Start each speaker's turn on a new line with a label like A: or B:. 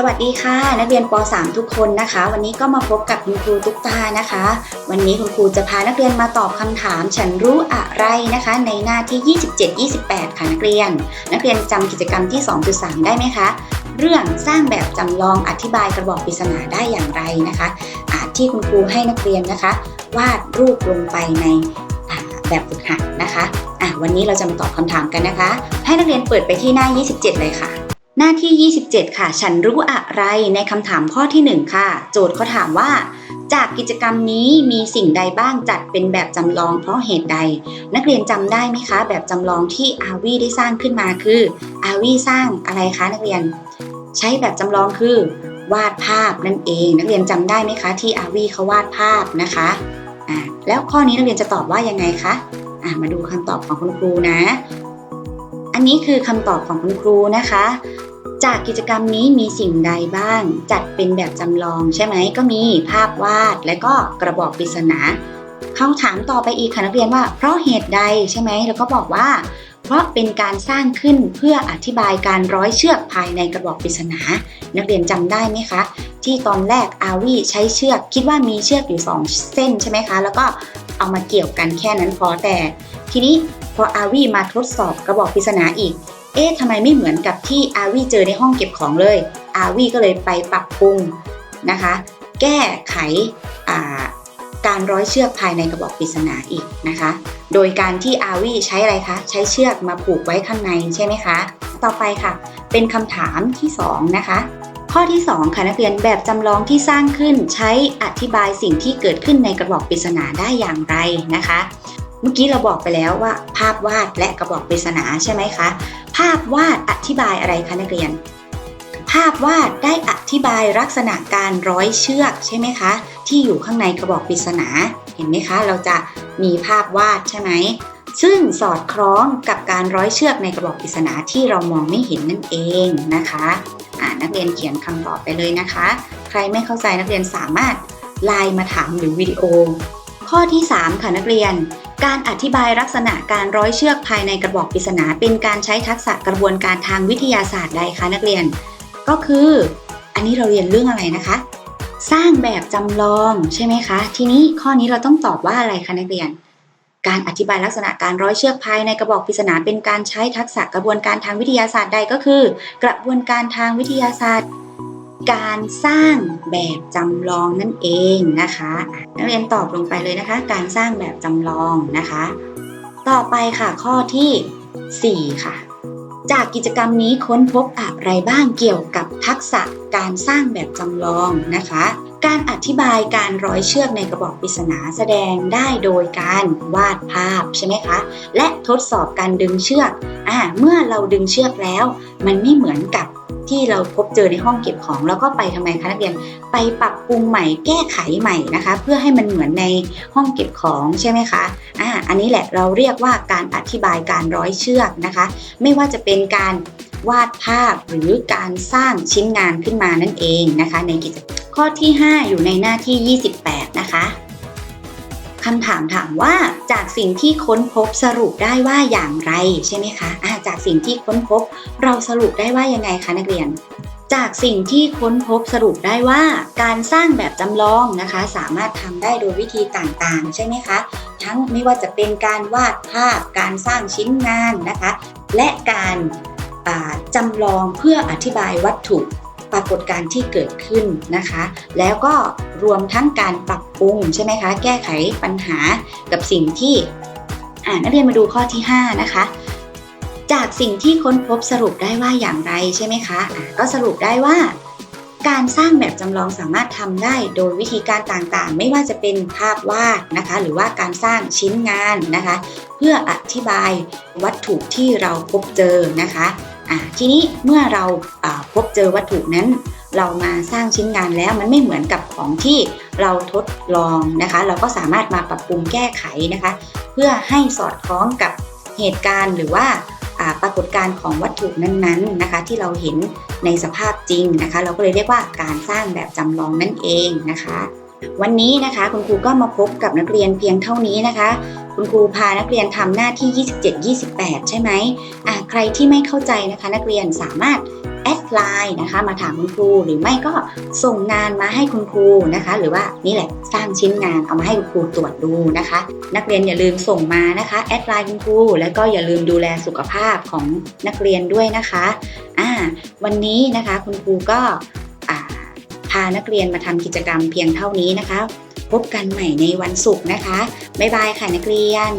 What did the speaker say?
A: สวัสดีค่ะ นักเรียนป .3 ทุกคนนะคะ วันนี้ก็มาพบกับคุณครูตุ๊กตานะคะ วันนี้คุณครูจะพานักเรียนมาตอบคำถาม ฉันรู้อะไรนะคะ ในหน้าที่ 27-28 ค่ะนักเรียน นักเรียนจำกิจกรรมที่ 2.3 ได้ไหมคะ เรื่องสร้างแบบจำลองอธิบายกระบอกปริศนาได้อย่างไรนะคะะที่คุณครูให้นักเรียนนะคะ วาดรูปลงไปในแบบฝึกหัดนะคะอะวันนี้เราจะมาตอบคำถามกันนะคะ ให้นักเรียนเปิดไปที่หน้า 27 เลยค่ะ หน้าที่ 27 ค่ะ ฉันรู้อะไรในคำถามข้อที่ 1 ค่ะ โจทย์เขาถามว่า จากกิจกรรมนี้มีสิ่งใดบ้างจัดเป็นแบบจำลองเพราะเหตุใด นักเรียนจำได้ไหมคะ แบบจำลองที่อาวีได้สร้างขึ้นมาคืออาวีสร้างอะไรคะนักเรียน ใช้แบบจำลองคือ วาดภาพนั่นเอง นักเรียนจำได้ไหมคะ ที่อาวีเขาวาดภาพนะคะอ่าแล้วข้อนี้นักเรียนจะตอบว่ายังไงคะอ่ามาดูคำตอบของคุณครูนะ อันนี้คือคำตอบของคุณครูนะคะ จากกิจกรรมนี้มีสิ่งใดบ้าง จัดเป็นแบบจำลองใช่ไหม ก็มีภาพวาดและก็กระบอกปริศนาเขาถามต่อไปอีกค่ะนักเรียนว่า เพราะเหตุใดใช่ไหม แล้วก็บอกว่า เพราะเป็นการสร้างขึ้นเพื่ออธิบายการร้อยเชือกภายในกระบอกปริศนา นักเรียนจำได้ไหมคะ ที่ตอนแรกอาวีใช้เชือกคิดว่ามีเชือกอยู่สองเส้นใช่ไหมคะ แล้วก็เอามาเกี่ยวกันแค่นั้นพอแต่ ทีนี้พออาวีมาทดสอบกระบอกปริศนาอีก เอ๊ะทำไมไม่เหมือนกับที่อาวีเจอในห้องเก็บของเลย อาวีก็เลยไปปรับปรุงนะคะ แก้ไขาการร้อยเชือกภายในกระบอกปริศนาอีกนะคะ โดยการที่อาวีใช้อะไรคะ ใช้เชือกมาผูกไว้ข้างในใช่ไหมคะ ต่อไปค่ะ เป็นคำถามที่2นะคะข้อที่ 2 ค่ะนักเรียนแบบจำลองที่สร้างขึ้นใช้อธิบายสิ่งที่เกิดขึ้นในกระบอกปริศนาได้อย่างไรนะคะ เมื่อกี้เราบอกไปแล้วว่า ภาพวาดและกระบอกปริศนาใช่ไหมคะ ภาพวาดอธิบายอะไรคะนักเรียน ภาพวาดได้อธิบายลักษณะการร้อยเชือกใช่ไหมคะ ที่อยู่ข้างในกระบอกปริศนา เห็นไหมคะ เราจะมีภาพวาดใช่ไหมซึ่งสอดคล้องกับการร้อยเชือกในกระบอกปริศนาที่เรามองไม่เห็นนั่นเองนะคะอ่านักเรียนเขียนคำตอบไปเลยนะคะ ใครไม่เข้าใจนักเรียนสามารถไลน์มาถามหรือวิดีโอ ข้อที่ 3 ค่ะนักเรียน การอธิบายลักษณะการร้อยเชือกภายในกระบอกปริศนา เป็นการใช้ทักษะกระบวนการทางวิทยาศาสตร์ใดคะนักเรียน ก็คือ อันนี้เราเรียนเรื่องอะไรนะคะ สร้างแบบจำลองใช่ไหมคะ ทีนี้ข้อนี้เราต้องตอบว่าอะไรคะนักเรียน การอธิบายลักษณะการร้อยเชือกภายในกระบอกปริศนา เป็นการใช้ทักษะกระบวนการทางวิทยาศาสตร์ใดก็คือ กระบวนการทางวิทยาศาสตร์ การสร้างแบบจำลองนั่นเองนะคะนักเรียนตอบลงไปเลยนะคะ การสร้างแบบจำลองนะคะ ต่อไปค่ะข้อที่ 4 ค่ะ จากกิจกรรมนี้ค้นพบอะไรบ้างเกี่ยวกับทักษะการสร้างแบบจำลองนะคะ การอธิบายการร้อยเชือกในกระบอกปริศนาแสดงได้โดยการวาดภาพใช่ไหมคะ และทดสอบการดึงเชือกอ่าเมื่อเราดึงเชือกแล้ว มันไม่เหมือนกับ ที่เราพบเจอในห้องเก็บของ แล้วก็ไปทำไมคะนักเรียนไปปรับปรุงใหม่แก้ไขใหม่นะคะ เพื่อให้มันเหมือนในห้องเก็บของใช่ไหมคะอ่าอันนี้แหละเราเรียกว่าการอธิบายการร้อยเชือกนะคะ ไม่ว่าจะเป็นการวาดภาพหรือการสร้างชิ้นงานขึ้นมานั่นเองนะคะ ในกิจข้อที่ 5 อยู่ในหน้าที่ 28 นะคะ คำถามถามว่าจากสิ่งที่ค้นพบสรุปได้ว่าอย่างไรใช่ไหมคะอ่าจากสิ่งที่ค้นพบเราสรุปได้ว่ายังไงคะนักเรียน จากสิ่งที่ค้นพบสรุปได้ว่า การสร้างแบบจำลองนะคะ สามารถทำได้โดยวิธีต่างๆ ใช่ไหมคะ ทั้งไม่ว่าจะเป็นการวาดภาพการสร้างชิ้นงานนะคะ และการจำลองเพื่ออธิบายวัตถุ ปรากฏการณ์ที่เกิดขึ้นนะคะ แล้วก็รวมทั้งการปรับปรุงใช่ไหมคะ แก้ไขปัญหากับสิ่งที่อ่านักเรียนมาดูข้อที่ 5 นะคะ จากสิ่งที่ค้นพบสรุปได้ว่าอย่างไรใช่ไหมคะอ่าก็สรุปได้ว่าการสร้างแบบจำลองสามารถทำได้โดยวิธีการต่างๆ ไม่ว่าจะเป็นภาพวาดนะคะ หรือว่าการสร้างชิ้นงานนะคะ เพื่ออธิบายวัตถุที่เราพบเจอนะคะ อ่าทีนี้เมื่อเราพบเจอวัตถุนั้น เรามาสร้างชิ้นงานแล้วมันไม่เหมือนกับของที่เราทดลองนะคะ เราก็สามารถมาปรับปรุงแก้ไขนะคะ เพื่อให้สอดคล้องกับเหตุการณ์หรือว่าอ่าปรากฏการณ์ของวัตถุนั้นๆนะคะ ที่เราเห็นในสภาพจริงนะคะ เราก็เลยเรียกว่าการสร้างแบบจำลองนั่นเองนะคะ วันนี้นะคะคุณครูก็มาพบกับนักเรียนเพียงเท่านี้นะคะ คุณครูพานักเรียนทำหน้าที่ 27-28 ใช่ไหมอะใครที่ไม่เข้าใจนะคะนักเรียนสามารถแอดไลน์นะคะมาถามคุณครูหรือไม่ก็ส่งงานมาให้คุณครูนะคะ หรือว่านี่แหละสร้างชิ้นงานเอามาให้คุณครูตรวจดูนะคะ นักเรียนอย่าลืมส่งมานะคะแอดไลน์คุณครูแล้วก็อย่าลืมดูแลสุขภาพของนักเรียนด้วยนะคะอ่าวันนี้นะคะคุณครูก็อ่าพานักเรียนมาทำกิจกรรมเพียงเท่านี้นะคะ พบกันใหม่ในวันศุกร์นะคะ บ๊ายบายค่ะนักเรียน